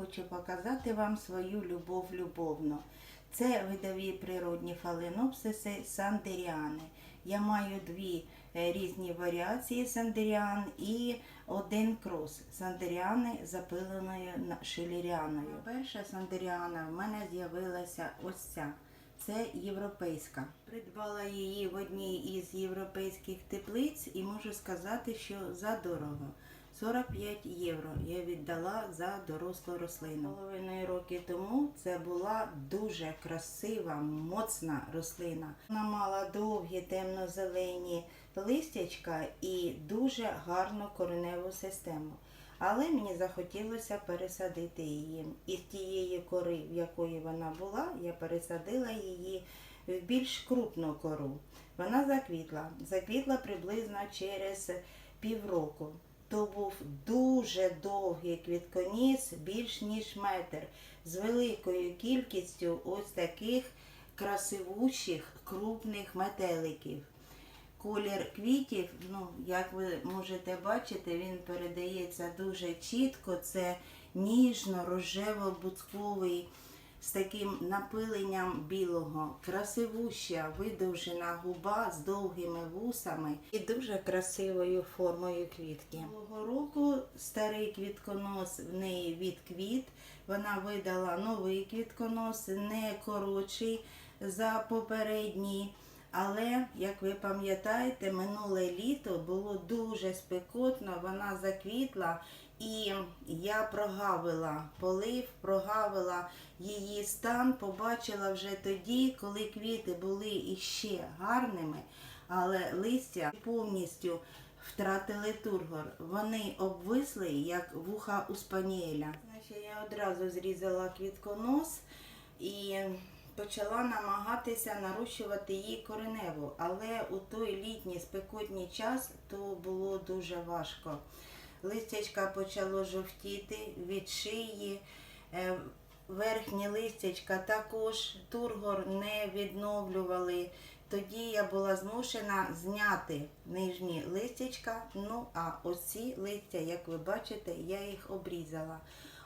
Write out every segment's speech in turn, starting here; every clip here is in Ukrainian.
хочу показати вам свою любов любовну. Це видові природні фаленопсиси сандеріани. Я маю дві е, різні варіації сандеріан і один крос сандеріани запиленою шиліріаною. Перша сандеріана в мене з'явилася ось ця. Це європейська. Придбала її в одній із європейських теплиць і можу сказати, що задорого. 45 євро я віддала за дорослу рослину. Половиною роки тому це була дуже красива, моцна рослина. Вона мала довгі темно-зелені листячка і дуже гарну кореневу систему. Але мені захотілося пересадити її. Із тієї кори, в якої вона була, я пересадила її в більш крупну кору. Вона заквітла. Заквітла приблизно через півроку. То був дуже довгий квітконіс, більш ніж метр, з великою кількістю ось таких красивущих крупних метеликів. Колір квітів, ну, як ви можете бачити, він передається дуже чітко. Це ніжно-рожево-бутковий з таким напиленням білого, красивуща, видовжена губа з довгими вусами і дуже красивою формою квітки. Цього року старий квітконос в неї відквіт. Вона видала новий квітконос, не коротший за попередній. Але, як ви пам'ятаєте, минуле літо було дуже спекотно, вона заквітла, і я прогавила полив, прогавила її стан, побачила вже тоді, коли квіти були іще гарними, але листя повністю втратили тургор. Вони обвисли, як вуха у спаніеля. Я одразу зрізала квітконос і почала намагатися нарощувати її кореневу, але у той літній спекотній час то було дуже важко. Листячка почало жовтіти від шиї. е, Верхні листячка також тургор не відновлювали. Тоді я була змушена зняти нижні листячка. Ну а оці листя, як ви бачите, я їх обрізала.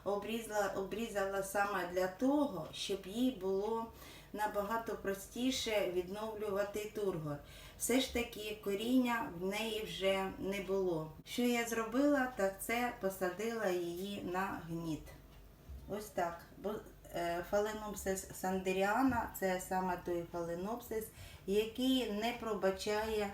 Обрізала, обрізала саме для того, щоб їй було набагато простіше відновлювати тургор. Все ж таки коріння в неї вже не було. Що я зробила, так це посадила її на гніт. Ось так. Е, фаленопсис сандеріана це саме той фаленопсис, який не пробачає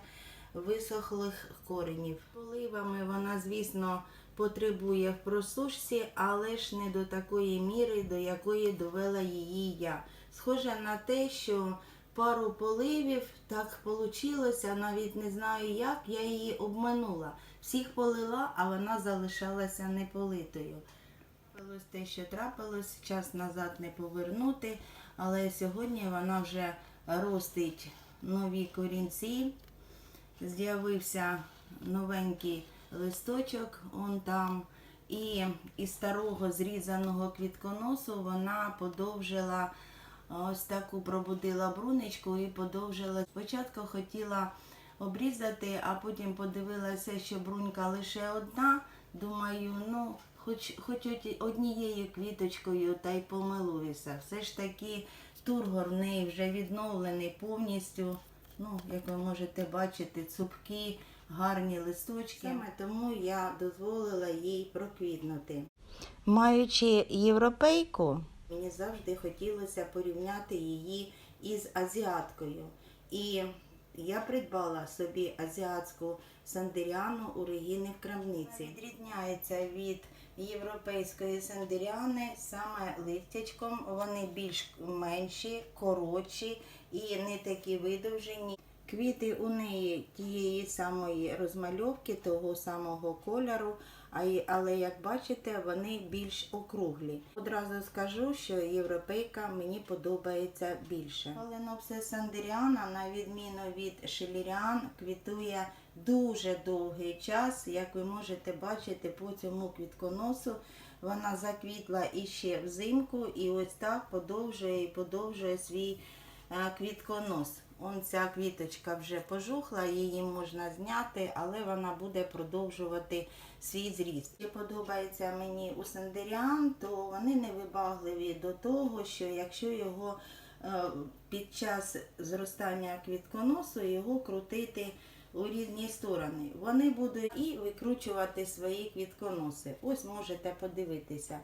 висохлих коренів. Поливами вона, звісно, потребує в просушці, але ж не до такої міри, до якої довела її я. Схоже на те, що пару поливів так вийшло, навіть не знаю як, я її обманула. Всіх полила, а вона залишалася неполитою. Трапилось те, що трапилось, час назад не повернути, але сьогодні вона вже ростить нові корінці. З'явився новенький листочок, он там. І із старого зрізаного квітконосу вона подовжила ось таку пробудила брунечку і подовжила. Спочатку хотіла обрізати, а потім подивилася, що брунька лише одна. Думаю, ну, хоч, хоч однією квіточкою та й помилуюся. Все ж таки тургор в неї вже відновлений повністю. Ну, як ви можете бачити, цупкі, гарні листочки. Саме тому я дозволила їй проквітнути. Маючи європейку, мені завжди хотілося порівняти її із азіаткою. І я придбала собі азіатську сандеріану у Регіни в крамниці. Відрізняється від європейської сандеріани саме листячком. Вони більш менші, коротші і не такі видовжені. Квіти у неї тієї самої розмальовки, того самого кольору, але як бачите, вони більш округлі. Одразу скажу, що європейка мені подобається більше. Фаленопсис сандеріана, на відміну від шеліріан, квітує дуже довгий час. Як ви можете бачити по цьому квітконосу, вона заквітла іще взимку і ось так подовжує і подовжує свій е, квітконос. Он ця квіточка вже пожухла, її можна зняти, але вона буде продовжувати свій зріст. Що подобається мені у сандеріан, то вони не вибагливі до того, що якщо його е, під час зростання квітконосу його крутити у різні сторони. Вони будуть і викручувати свої квітконоси. Ось можете подивитися.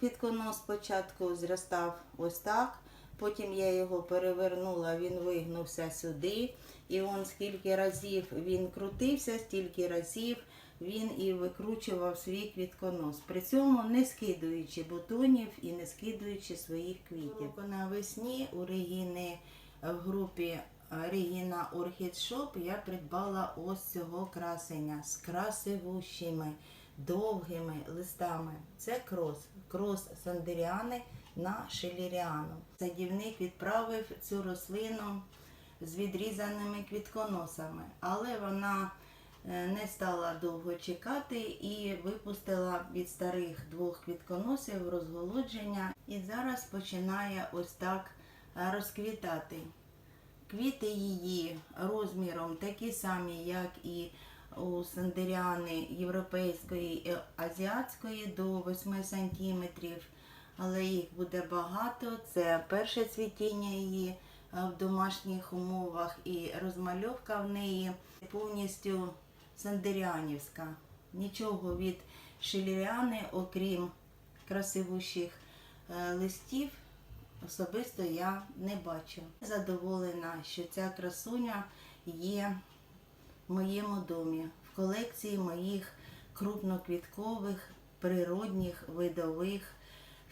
Квітконос спочатку зростав ось так, потім я його перевернула, він вигнувся сюди. І он скільки разів він крутився, стільки разів він і викручував свій квітконос. При цьому не скидуючи бутонів і не скидуючи своїх квітів. Навесні у Регіни в групі Регіна Orchid Shop я придбала ось цього красення з красивущими довгими листами. Це крос, крос сандеріани на шеліріану. Садівник відправив цю рослину з відрізаними квітконосами, але вона е, не стала довго чекати і випустила від старих двох квітконосів розголодження. І зараз починає ось так е, розквітати. Квіти її розміром такі самі, як і у сандеріани європейської і азіатської до 8 см, але їх буде багато. Це перше цвітіння її е, в домашніх умовах і розмальовка в неї повністю сандеріанівська. Нічого від шиліріани, окрім красивущих е, листів, особисто я не бачу. Задоволена, що ця красуня є в моєму домі, в колекції моїх крупноквіткових, природних, видових,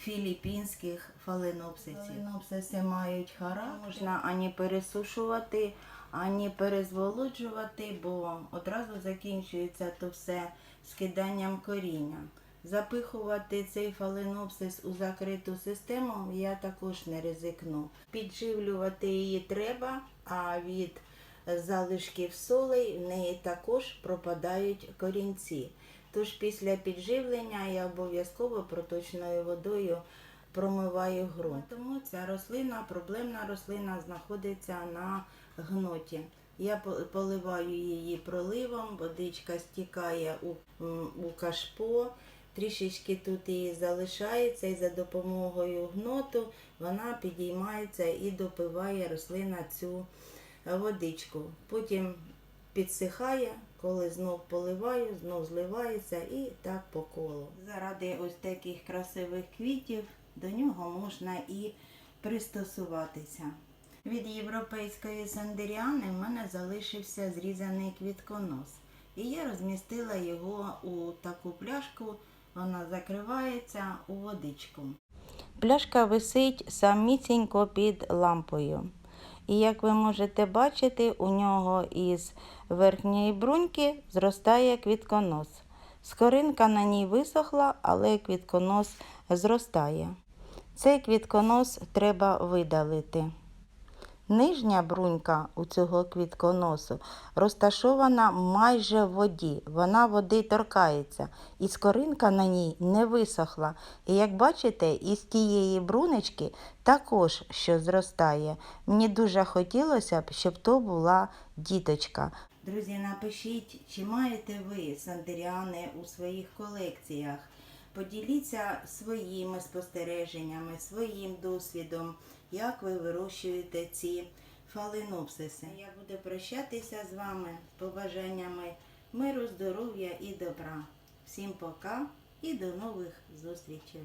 філіппінських фаленопсисів. Фаленопсиси мають характер, можна ані пересушувати, ані перезволоджувати, бо одразу закінчується то все скиданням коріння. Запихувати цей фаленопсис у закриту систему я також не ризикну. Підживлювати її треба, а від залишків солей в неї також пропадають корінці. Тож після підживлення я обов'язково проточною водою промиваю ґрунт. Тому ця рослина, проблемна рослина, знаходиться на гноті. Я поливаю її проливом, водичка стікає у, у кашпо, трішечки тут її залишається, і за допомогою гноту вона підіймається і допиває рослина цю водичку. Потім підсихає, коли знов поливаю, знов зливається і так по колу. Заради ось таких красивих квітів до нього можна і пристосуватися. Від європейської сандеріани в мене залишився зрізаний квітконос. І я розмістила його у таку пляшку, вона закривається у водичку. Пляшка висить самісінько під лампою. І як ви можете бачити, у нього із верхньої бруньки зростає квітконос. Скоринка на ній висохла, але квітконос зростає. Цей квітконос треба видалити. Нижня брунька у цього квітконосу розташована майже в воді. Вона води торкається, і скоринка на ній не висохла. І як бачите, із тієї брунечки також що зростає. Мені дуже хотілося б, щоб то була діточка. Друзі, напишіть, чи маєте ви сандеріани у своїх колекціях. Поділіться своїми спостереженнями, своїм досвідом, як ви вирощуєте ці фаленопсиси. Я буду прощатися з вами побажаннями миру, здоров'я і добра. Всім пока і до нових зустрічей!